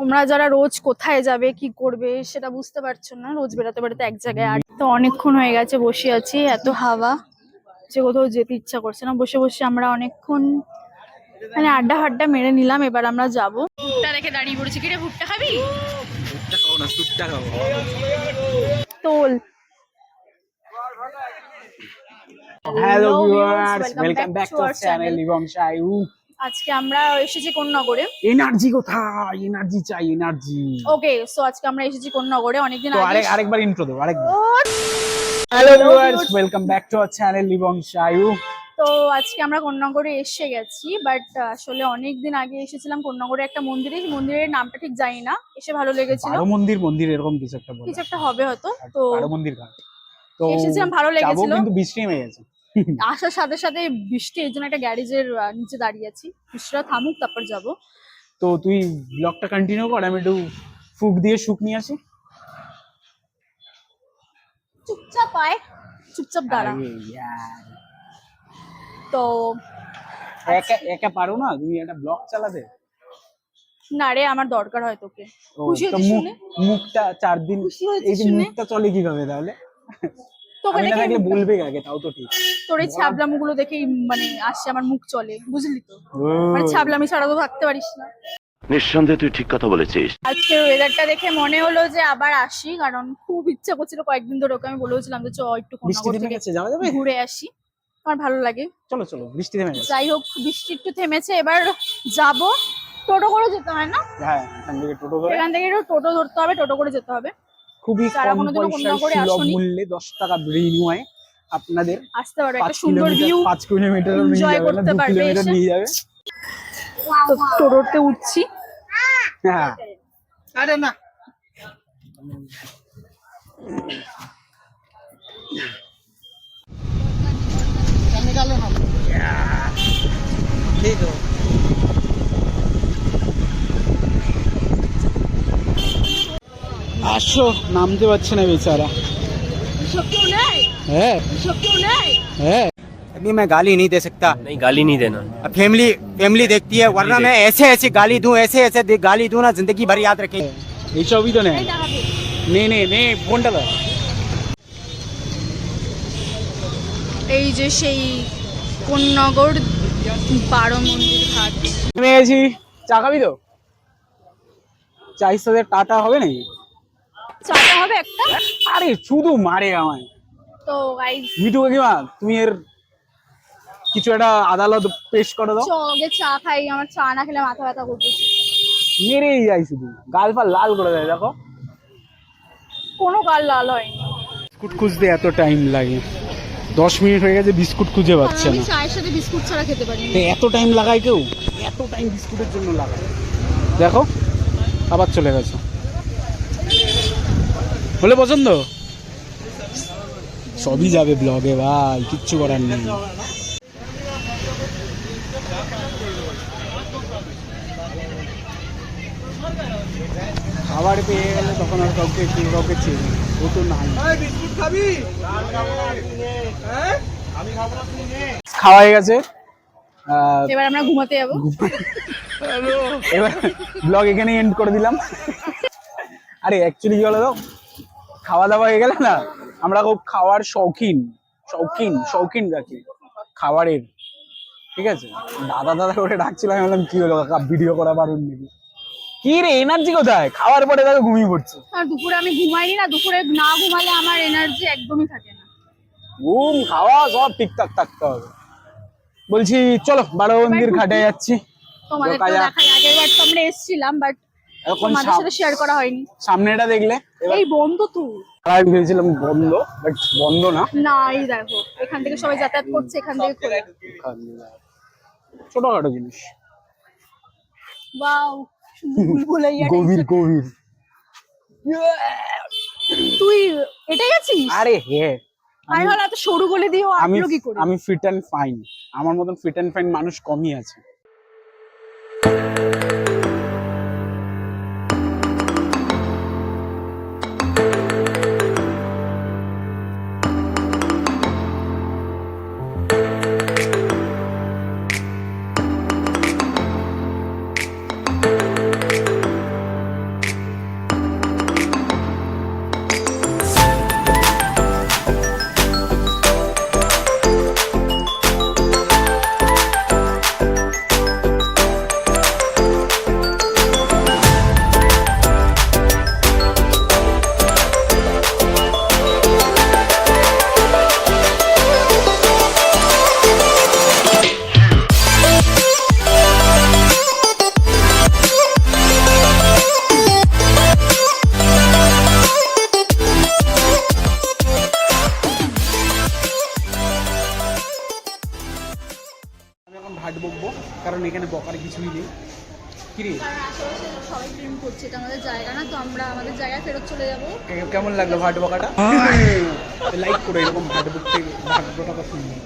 তোমরা যারা রোজ কোথায় যাবে কি করবে সেটা বুঝতে পারছ না। রোজ বেড়াতে বেড়াতে এক জায়গায় আর তো অনেকক্ষণ হয়ে গেছে বসে আছি এত হাওয়া যে কোথাও যেতে ইচ্ছা করছে না। বসে বসে আমরা অনেকক্ষণ মানে আড্ডা হাড্ডা মেরে নিলাম এবার আমরা যাব। ভুট্টা রেখে দাঁড়িয়ে পড়েছি। কিরে ভুট্টা খাবি? ভুট্টা খাব না সুট্টা খাব। তোল। Hello viewers welcome back to our channel. লিবম শাইউ আজকে আমরা এসেছি কোন নগরে? এনার্জি কোথায়? এনার্জি চাই এনার্জি ওকে সো আজকে আমরা এসেছি কোন নগরে? অনেকদিন আগে আরেক আরেকবার ইন্ট্রো দেবো আরেকবার। Hello viewers welcome back to our channel লিবম শাইউ তো আজকে আমরা কোন্নগরে এসে গেছি বাট আসলে অনেকদিন আগে এসেছিলাম কোন্নগরে একটা মন্দিরে। মন্দিরের নামটা ঠিক জানি না এসে ভালো লেগেছিল। বারো মন্দির মন্দির এরকম কিছু একটা বলে। কিছু একটা হবে হয়তো তো বারো মন্দির ঘাট। তো এসেছিলাম, ভালো লেগেছিল। কিন্তু বৃষ্টি নেমে গেছে। আসার সাথে সাথে বৃষ্টি এই জন্য একটা গ্যারেজের নিচে দাঁড়িয়ে আছি। বৃষ্টিটা থামুক তারপর যাব। তো তুই ব্লগটা কন্টিনিউ কর আমি একটু ফুক দিয়ে শুক নিয়ে আসি। চুপচাপ আয় চুপচাপ দাঁড়া। তো একা একা পারো না? তুমি একটা ব্লগ চালাতে না রে আমার দরকার হয় তোকে। খুশি হয়েছিস শুনে? মুখটা চার দিন এই যে মুখটা চলে কীভাবে তাহলে? তোকে আমি দেখে থাকলে বলবে? আগে তাও তো ঠিক। তোর এই ছাবলামুগুলো দেখেই মানে আসছে আমার মুখ চলে বুঝলি তো? মানে ছাবলামি ছাড়া তো থাকতে পারিস না। নিঃসন্দেহে তুই ঠিক কথা বলেছিস। আজকে ওয়েদারটা দেখে মনে হলো যে আবার আসি কারণ খুব ইচ্ছা করছিল কয়েকদিন ধরে ওকে আমি বলেছিলাম যে চ একটু বৃষ্টি থেকে গেছে যাওয়া যাবে? ঘুরে আসি। আমার ভালো লাগে। চলো চলো বৃষ্টি থেমে গেছে। যাই হোক বৃষ্টি একটু থেমেছে এবার যাব। টোটো করে যেতে হয় না? হ্যাঁ এখান থেকে টোটো করে। এখান থেকে টোটো ধরতে হবে টোটো করে যেতে হবে। খুবই কম পয়সায় সুলভ মূল্যে দশ টাকা বিনিময়ে আপনাদের আসতে পারবে পাঁচ একটা সুন্দর কিলোমিটার ভিউ পাঁচ কিলোমিটার নিয়ে যাবে না করতে দু পারবে কিলোমিটার নিয়ে যাবে। তো টোটোতে উঠছি। হ্যাঁ। আরে না। আসো নামতে পারছে না বেচারা সব কেউ নেই হ্যাঁ সব কেউ নেই হ্যাঁ अभी मैं गाली नहीं दे सकता नहीं गाली नहीं देना अब फैमिली फैमिली देखती है वरना मैं ऐसे ऐसे गाली दूं ऐसे ऐसे दे- गाली दूं ना जिंदगी भर याद रखेंगे এইসবই তো নেই এই দাঁড়াবে নে নে নে ফোনটা দাও এই যে সেই কোন্নগর বারো মন্দির ঘাট নেমে গেছি চা খাবি তো চাইর সাথে টাটা হবে নাকি চাটা হবে একটা? আরে শুধু মারে আমায়। তো গাইজ মিঠু কাকিমা তুমি এর কিছু একটা আদালত পেশ করে দাও। চগে চা খাই আমার চা না খেলে মাথা ব্যথা করতেছে মেরেই যায় শুধু। গাল ফাল লাল করে দেয় দেখো। কোনো গাল লাল হয়নি। বিস্কুট খুঁজতে এত টাইম লাগে। দশ মিনিট হয়ে গেছে বিস্কুট খুঁজে পাচ্ছে না। চায়ের সাথে বিস্কুট ছাড়া খেতে পারি না। এত টাইম লাগায় কেউ? এত টাইম বিস্কুটের জন্য লাগায়। দেখো আবার চলে গেছে। বলে পছন্দ? সবই যাবে ব্লগে ভাই কিচ্ছু করার নেই। খাবার পেয়ে গেলে তখন আর কাউকে কেউ কাউকে চেয়ে ও তো নাই। খাওয়া হয়ে গেছে। এবার আমরা ঘুমাতে যাব। এবার ব্লগ এখানে এন্ড করে দিলাম। আরে অ্যাকচুয়ালি কি বলো তো খাওয়া দাওয়া হয়ে গেলে না আমরা খুব খাওয়ার শৌখিন শৌখিন শৌখিন রাখি খাবারের। ঠিক আছে? দাদা দাদা করে ডাকছিল আমি বললাম কি হলো? কাকা ভিডিও করা পারুন নাকি? কি রে এনার্জি কোথায়? খাওয়ার পরে দেখো ঘুমিয়ে পড়ছে। আর দুপুরে আমি ঘুমাইনি না দুপুরে না ঘুমালে আমার এনার্জি একদমই থাকে না। ঘুম খাওয়া সব ঠিকঠাক থাকতে হবে। বলছি চলো বারো মন্দির ঘাটে যাচ্ছি। তোমাদের তো দেখা। দেখাই আগের বার তো আমরা এসেছিলাম বাট এখন তোমাদের সাথে শেয়ার করা হয়নি। সামনেটা দেখলে এই বন্ধ তো। আমি ভেবেছিলাম বন্ধ বাট বন্ধ না। না এই দেখো এখান থেকে সবাই যাতায়াত করছে এখান থেকে খোলা। ছোটখাটো জিনিস। গভীর গভীর। তুই এটা গেছিস? আরে হে। আমি এত সরু গলে আমি কি করে? আমি ফিট অ্যান্ড ফাইন আমার মতন ফিট অ্যান্ড ফাইন মানুষ কমই আছে। লাগল ভাট বকাটা? লাইক করে এরকম ভাট বকতে ভাট বকাটা শুনবি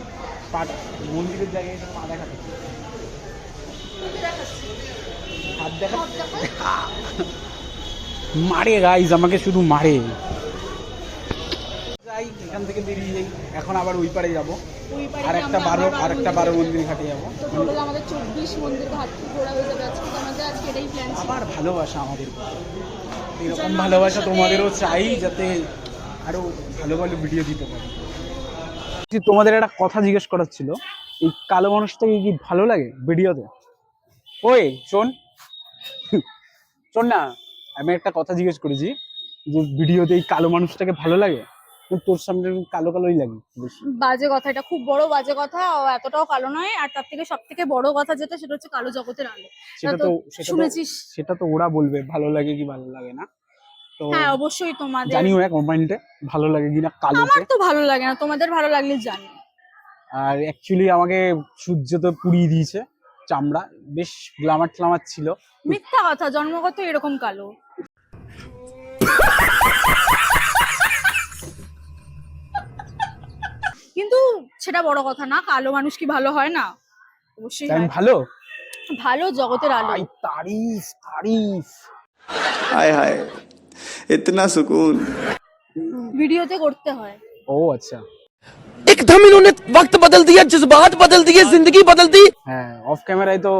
পাট মন্দিরের জায়গায় এসে পা দেখাতে হাত দেখা মারে গাইজ আমাকে শুধু মারে। যাই এখান থেকে বেরিয়ে যাই। এখন আবার ওই পারে যাব। আর একটা বারো আর একটা বারো মন্দির ঘাটে যাব। আমাদের চব্বিশ মন্দির ঘাট ঘোরা হয়ে যাবে। আজকে আমাদের আজকে এটাই প্ল্যান আবার ভালোবাসা আমাদের এরকম ভালোবাসা তোমাদেরও চাই যাতে আরও ভালো ভালো ভিডিও দিতে পারি। তোমাদের একটা কথা জিজ্ঞেস করার ছিল, এই কালো মানুষটাকে কি ভালো লাগে ভিডিওতে ওই, শোন। শোন না, আমি একটা কথা জিজ্ঞেস করেছি যে ভিডিওতে এই কালো মানুষটাকে ভালো লাগে? তোর সামনে কালো কালোই লাগে বাজে কথা এটা খুব বড় বাজে কথা এতটাও কালো নয় আর তার থেকে সব থেকে বড় কথা যেটা সেটা হচ্ছে কালো জগতের আলো। সেটা তো শুনেছিস? সেটা তো ওরা বলবে ভালো লাগে কি ভালো লাগে না? তো হ্যাঁ অবশ্যই তোমাদের জানিও এক কমেন্টে ভালো লাগে কিনা কালোকে আমার তো? ভালো লাগে না তোমাদের ভালো লাগলে জানি। আর অ্যাকচুয়ালি আমাকে সূর্য তো পুড়িয়ে দিয়েছে চামড়া বেশ গ্লামার ট্লামার ছিল। মিথ্যা কথা জন্মগত এরকম কালো কিন্তু সেটা বড় কথা না কালো মানুষ কি ভালো হয় না অবশ্যই তাই আমি হয়। ভালো ভালো জগতের আলো আই তারিফ তারিফ हाय हाय इतना सुकून ভিডিওতে করতে হয় ও আচ্ছা एकदम इन्होंने वक्त बदल दिया जज्बात बदल दिए जिंदगी बदल दी হ্যাঁ অফ ক্যামেরায় তো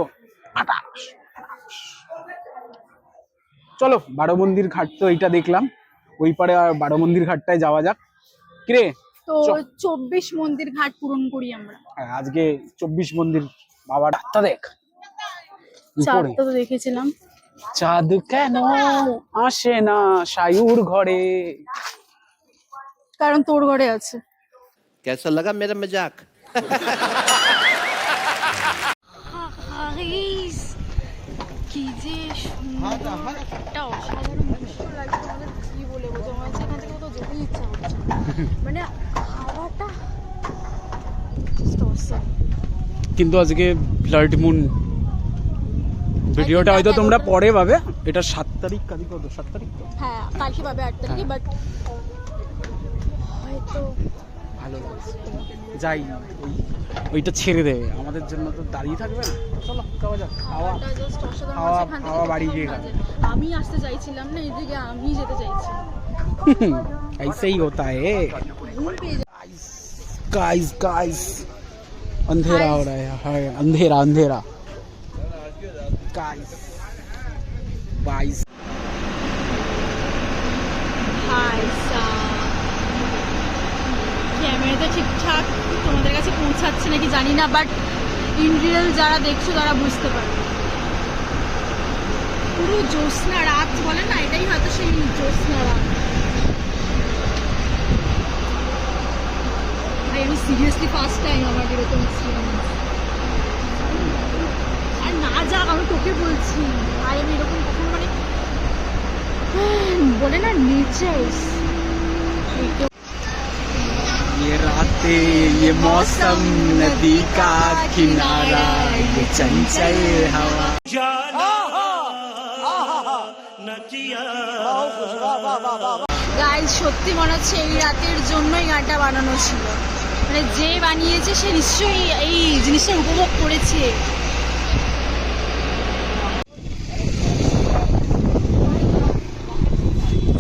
আটাশ, আটাশ। চলো বারো মন্দির ঘাট তো এইটা দেখলাম ওই পারে আর বারো মন্দির ঘাটটায় যাওয়া যাক কিরে তো চব্বিশ মন্দির ঘাট পূরণ করি আমরা। হ্যাঁ, আজকে চব্বিশ মন্দির বাবা ডাক্তার দেখ। চাঁদটা দেখেছিলাম। চাঁদ কেন আসে না সায়ুর ঘরে? কারণ তোর ঘরে আছে। কেসা লাগা মেরা মজাক কি আচ্ছা, মানে just awesome. কিন্তু আজকে ব্লাড মুন ভিডিওটা হয়তো তোমরা পরে পাবে এটা সাত তারিখ কালি কত সাত তারিখ তো হ্যাঁ কালকে পাবে আট তারিখে বাট হয়তো ভালো যাই ওই ওইটা ছেড়ে দেবে আমাদের জন্য তো দাঁড়িয়ে থাকবে না চলো যাওয়া যাক খাওয়া হাওয়াটা just অসাধারণ হাওয়া- আছে, এখান থেকে হাওয়া বাড়ি প্রথম গিয়ে কাজে। আমি আসতে চাইছিলাম না এদিকে আমি যেতে চাইছি ऐसे ही होता है ঘুম পেয়ে যা- गाइस गाइस अंधेरा हो रहा है हाय अंधेरा अंधेरा गाइस गाइस হাই ক্যামেরাতে ঠিকঠাক তোমাদের কাছে পৌঁছাচ্ছে নাকি জানি না বাট ইন রিয়েল যারা দেখছো তারা বুঝতে পারবে পুরো জ্যোৎস্না রাত বলে না এটাই হয়তো সেই জ্যোৎস্না রাত আমি সিরিয়াসলি ফার্স্ট টাইম আমার এরকম এক্সপিরিয়েন্স আর না যাক আমি তোকে বলছি ভাই আমি এরকম কখনো মানে বলে না নেচার্স ये रातें ये मौसम नदी का किनारा ये चंचल हवा গাইজ সত্যি মনে হচ্ছে এই রাতের জন্যই গানটা বানানো ছিল মানে যে বানিয়েছে সে নিশ্চয়ই এই জিনিসটা উপভোগ করেছে।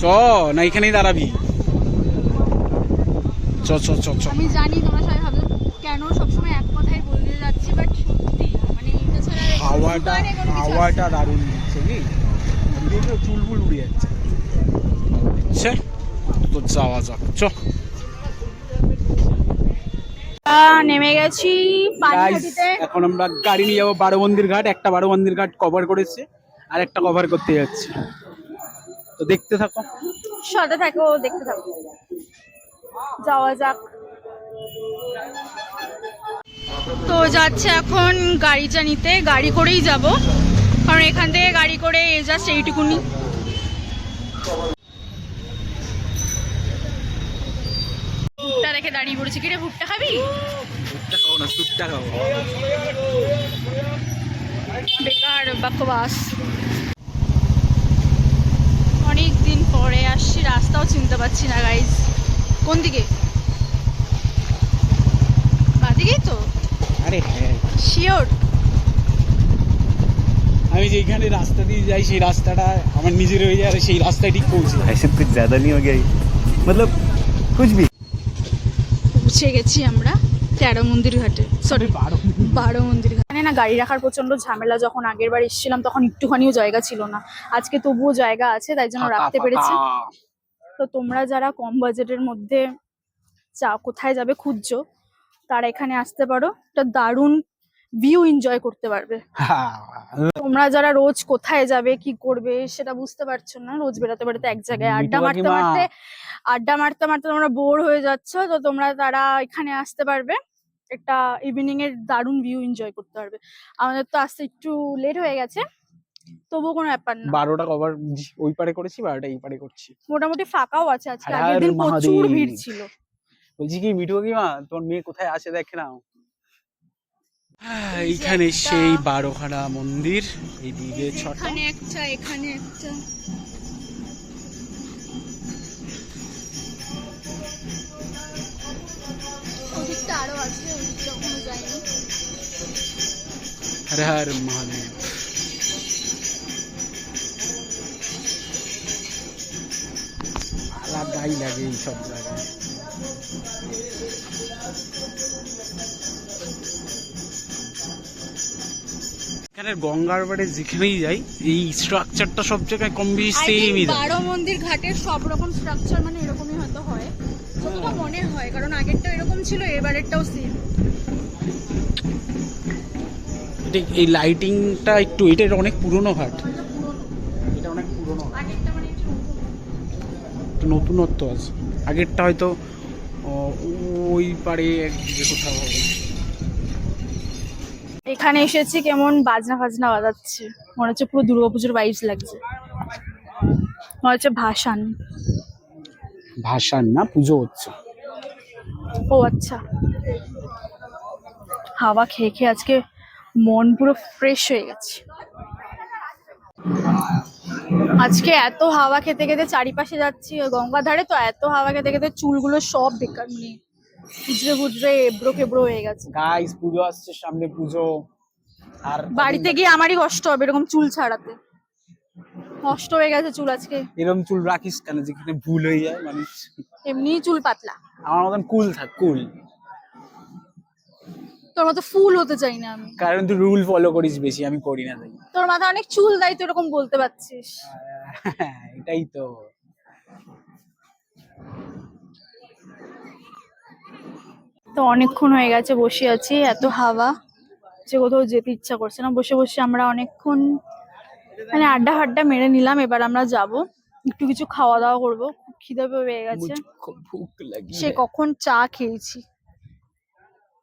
চ না এখানেই দাঁড়াবি। চ চ চ চ। আমি জানি তোমার সবাই ভাবছ কেন সবসময় এক কথাই বলতে যাচ্ছি বাট সত্যি মানে এটা ছাড়া হাওয়াটা হাওয়াটা দারুণ দিচ্ছে কি চুলবুল উড়ে যাচ্ছে। আচ্ছা তো যাওয়া যাক। চ। নেমে গেছি পানিহাটিতে এখন আমরা গাড়ি নিয়ে যাব বারো মন্দির ঘাট। একটা বারো মন্দির ঘাট কভার করেছে আর একটা কভার করতে যাচ্ছে। তো দেখতে থাকো। সাথে থাকো দেখতে থাকো। যাওয়া যাক। তো যাচ্ছে এখন গাড়িটা নিতে। গাড়ি করেই যাব। কারণ এখান থেকে গাড়ি করে জাস্ট এইটুকুনি। ভুট্টা রেখে দাঁড়িয়ে পড়েছি কিরে ভুট্টা খাবি ভুট্টা খাবো না সুট্টা খাবো বেকার বাকবাস অনেক দিন পরে আসছি রাস্তাও চিনতে পারছি না গাইজ কোন দিকে বাদিকেই তো আরে হ্যাঁ শিওর আমি যেখানে রাস্তা দিয়ে যাই সেই রাস্তাটা আমার নিজের হয়ে যায় আর সেই রাস্তায় ঠিক পৌঁছে যায়। ऐसे कुछ ज्यादा नहीं हो गया ये? मतलब कुछ भी পৌঁছে গেছি আমরা তেরো মন্দির ঘাটে সরি বারো বারো মন্দির ঘাটে। এখানে না গাড়ি রাখার প্রচণ্ড ঝামেলা যখন আগের বার এসেছিলাম তখন একটুখানিও জায়গা ছিল না। আজকে তবুও জায়গা আছে তাই জন্য রাখতে পেরেছি। তো তোমরা যারা কম বাজেটের মধ্যে চা কোথায় যাবে খুঁজছো তারা এখানে আসতে পারো। একটা দারুণ ভিউ এনজয় করতে পারবে। হ্যাঁ, তোমরা যারা রোজ কোথায় যাবে কি করবে সেটা বুঝতে পারছ না। রোজ বেরোতে বেরোতে এক জায়গায় আড্ডা মারতে মারতে আড্ডা মারতে মারতে তোমরা বোর হয়ে যাচ্ছ। তো তোমরা তারা এখানে আসতে পারবে। একটা ইভিনিং এর দারুণ ভিউ এনজয় করতে পারবে। আমাদের তো আসতে একটু লেট হয়ে গেছে। তবুও কোনো ব্যাপার না। বারোটা কভার ওই পারে করেছি বারোটা এই পারে করছি। মোটামুটি ফাঁকাও আছে। আজকে আগের দিন প্রচুর ভিড় ছিল। বলছি কি মিঠু কাকিমা তোর মেয়ে কোথায় আছে দেখে নাও। এইখানে সেই বারোখানা মন্দির এইদিকে ছটা। একটা এখানে একটা। হর হর মহাদেব। আলাদাই লাগে এই সব জায়গায়। এখানে গঙ্গার বাড়ি যেখানেই যাই এই স্ট্রাকচারটা সব জায়গায় কম বেশি সেমই বারো মন্দির ঘাটের সব রকম স্ট্রাকচার মানে এরকমই হয়তো হয়। যতটা মনে হয় কারণ আগেরটা এরকম ছিল এবারেরটাও সেম এই লাইটিংটা একটু এটা অনেক পুরনো ঘাট। এটা অনেক পুরনো মানে নতুনত্ব আছে। আগেরটা হয়তো ওই পারে একদিকে কোথাও হবে। এখানে এসেছি কেমন বাজনা ফাজনা বাজাচ্ছে। মনে হচ্ছে পুরো দুর্গাপুজোর ভাইবস লাগছে। মনে হচ্ছে ভাসান। ভাসান না পুজো হচ্ছে। ও আচ্ছা। হাওয়া খেয়ে খেয়ে আজকে মন পুরো ফ্রেশ হয়ে গেছে। আজকে এত হাওয়া খেতে খেতে চারিপাশে যাচ্ছি ওই গঙ্গার ধারে তো এত হাওয়া খেতে খেতে চুলগুলো সব বেকার মানে বুঝরে বুঝরে এবড়ো কেবড়ো হয়ে গেছে। গাইস পুজো আসছে সামনে পুজো। আর বাড়িতে গিয়ে আমারই কষ্ট হবে এরকম চুল ছাড়াতে। কষ্ট হয়ে গেছে চুল আজকে। এরকম চুল রাখিস কেন? যেখানে ভুল হয়ে যায় মানুষ এমনিই চুল পাতলা। আমার মতন কুল থাক কুল। তোর মতো ফুল হতে চাই না আমি। কারণ তুই রুল ফলো করিস বেশি আমি করি না তাই। তোর মাথায় অনেক চুল তুই এরকম বলতে পারছিস। এটাই তো। তো অনেকক্ষণ হয়ে গেছে বসে আছি এত হাওয়া যে কোথাও যেতে ইচ্ছা করছে না। বসে বসে আমরা অনেকক্ষণ মানে আড্ডা হাড্ডা মেরে নিলাম এবার আমরা যাব। একটু কিছু খাওয়া দাওয়া করব খিদে পেয়ে গেছে। সে কখন চা খেয়েছি।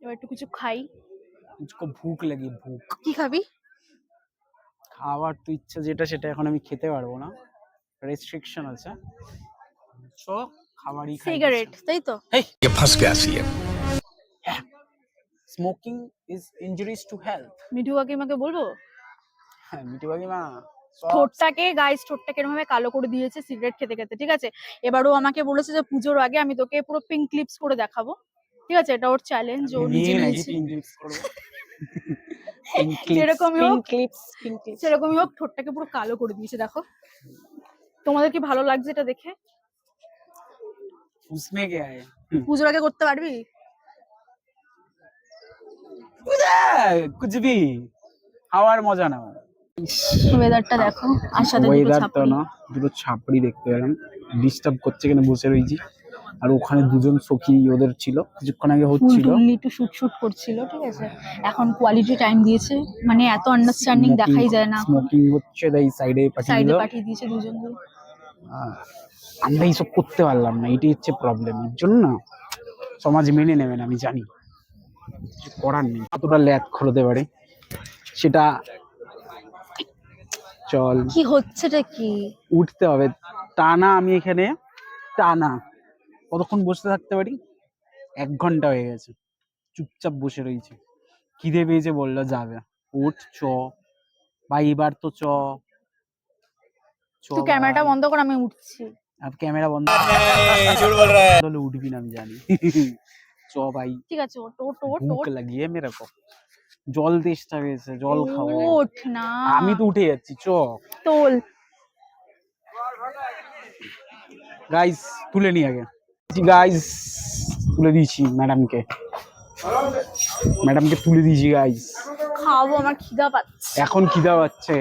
এবার একটু কিছু খাই। ভুক লাগে ভুক। কি খাবি? খাওয়ার তো ইচ্ছা যেটা সেটা এখন আমি খেতে পারব না। রেস্ট্রিকশন আছে। সো খাবারই সিগারেট তাই তো? এই ফস গেছি smoking is injuries to health Mithu কাকিমাকে বলব? হ্যাঁ মিঠু কাকিমা ঠোঁটটাকে গাইস ঠোঁটটাকে এরকম কালো করে দিয়েছে সিগারেট খেতে খেতে ঠিক আছে? এবারও আমাকে বলেছে যে পুজোর আগে আমি তোকে পুরো পিঙ্ক ক্লিপস করে দেখাবো ঠিক আছে? এটা ওর চ্যালেঞ্জ ও নিজে নিয়েছে। সেরকমই হোক। সেরকমই হোক ঠোঁটটাকে পুরো কালো করে দিয়েছে দেখো। তোমাদের কি ভালো লাগছে এটা দেখে? পুজোর আগে করতে পারবি? কুছ ভি হাওয়ার মজা না। ওয়েদারটা দেখো আর সাথে ওয়েদার তো না দুটো ছাপড়ি দেখতে পেলাম। ডিস্টার্ব করছে কেন বসে রইছি। আর ওখানে দুজন সখী ওদের ছিল। কিছুক্ষণ আগে হচ্ছিল। একটু শুট শুট করছিল ঠিক আছে? এখন কোয়ালিটি টাইম দিয়েছে। মানে এত আন্ডারস্ট্যান্ডিং দেখাই যায় না। স্মোকিং হচ্ছে তাই সাইডে পাঠিয়ে সাইডে পাঠিয়ে দিয়েছে দুজন আমরা এইসব করতে পারলাম না। এটাই হচ্ছে প্রবলেম এর জন্য সমাজ মেনে নেবে না আমি জানি। করার নেই। কতটা ল্যাদ খোলতে পারে? সেটা চল। কি হচ্ছেটা কি? উঠতে হবে। টানা আমি এখানে টানা। কতক্ষণ বসে থাকতে পারি? এক ঘণ্টা হয়ে গেছে। চুপচাপ বসে রয়েছে। খিদে পেয়েছে বলল যাবে। উঠ চ। বা এবার তো চ। চ তুই ক্যামেরাটা বন্ধ কর আমি উঠছি। আর ক্যামেরা বন্ধ উঠবি না আমি জানি। চ ভাই ঠিক আছে ওট ওট ওট ওট লাগিয়ে মেরে কো জল তেষ্টা পেয়েছে জল খাব ওঠ না আমি তো উঠে যাচ্ছি চ তোল গাইস তুলে নি আগে গাইস তুলে দিয়েছি ম্যাডামকে ম্যাডামকে তুলে দিয়েছি গাইস খাব আমার খিদা পাচ্ছে এখন খিদা পাচ্ছে।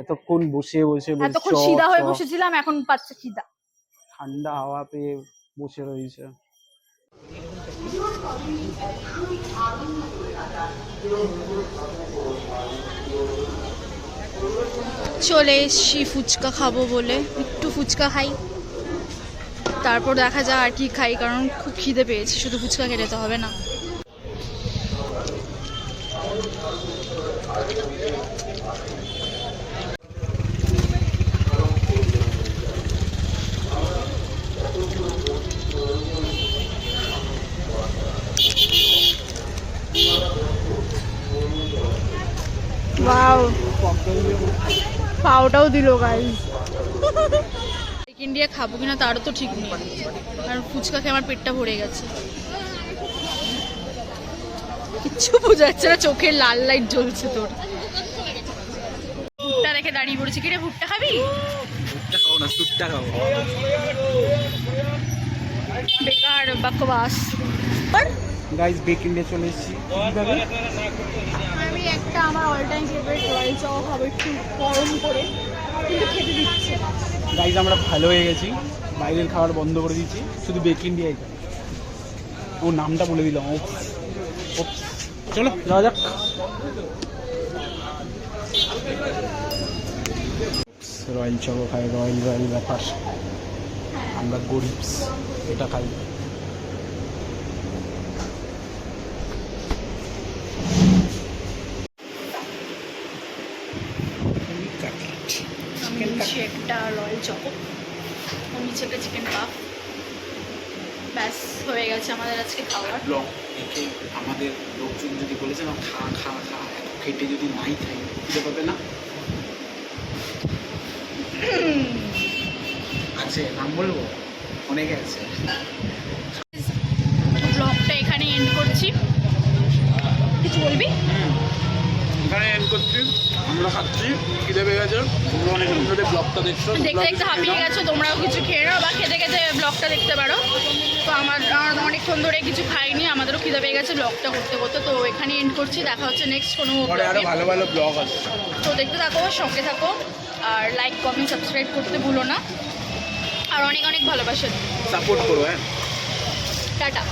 এতক্ষণ বসে বসে এতক্ষণ "চ, সিধা হয়ে বসেছিলাম এখন পাচ্ছে খিদা। ঠান্ডা হাওয়া পেয়ে বসে রয়েছে। চলে এসছি ফুচকা খাব বলে। একটু ফুচকা খাই। তারপর দেখা যাক আর কি খাই, কারণ খুব খিদে পেয়েছে, শুধু ফুচকা খেলে তো হবে না। ওয়াও পাওটাও দিল গাইস চিকেন দিয়ে খাব কিনা তারও তো ঠিক নেই। আর ফুচকা খেয়ে আমার পেটটা ভরে গেছে। কিচ্ছু বোঝা যাচ্ছে না চোখের লাল লাইট জ্বলছে তোর। ভুট্টা দেখে দাঁড়িয়ে পড়েছি। কিরে ভুট্টা খাবি? খাব না সুটটা খাব। বেকার বাকবাস গাইস বেক ইন্ডিয়া চলে এসেছি। আমি একটা আমার অল টাইম ফেভারিট রয়্যাল চাও খাব একটু গরম করে। কিন্তু খেতে দিচ্ছে গাইস আমরা ভালো হয়ে গেছি। বাইরের খাবার বন্ধ করে দিয়েছি শুধু বেক ইন্ডিয়াই খাই ও নামটা বলে দিলাম। ও চলো যাওয়া যাক। রয়্যাল চকো খাই রয়্যাল রয়্যাল ব্যাপার। আমরা গরিব এটা খাই আমি নিচ্ছি একটা রয়্যাল চকো। আর নিচে একটা চিকেন পাপ ব্যাস হয়ে গেছে আমাদের আজকে খাবার ব্লগ দেখে আমাদের লোকজন যদি বলেছে না খা খা খা এত খেটে যদি নাই খাই খিদে পাবে না? আছে নাম বলব? অনেকে আছে। ব্লগটা এখানে এন্ড করছি। কিছু বলবি? এখানে এন্ড করছি। আমরা খাচ্ছি খিদে পেয়ে গেছে। তোমরা অনেক ধরে ব্লগটা দেখছ দেখতে দেখতে হাঁপিয়ে গেছো তোমরাও কিছু খেয়ে নাও বা খেতে খেতে ব্লগটা দেখতে পারো। তো আমার অনেকক্ষণ ধরে কিছু খাইনি আমাদেরও খিদে পেয়ে গেছে ব্লগটা করতে করতে। তো এখানে এন্ড করছি দেখা হচ্ছে নেক্সট কোনো ভালো ভালো ব্লগ আছে। তো দেখতে থাকো সঙ্গে থাকো আর লাইক কমেন্ট সাবস্ক্রাইব করতে ভুলো না। আর অনেক অনেক ভালোবাসা। সাপোর্ট করো হ্যাঁ। টাটা।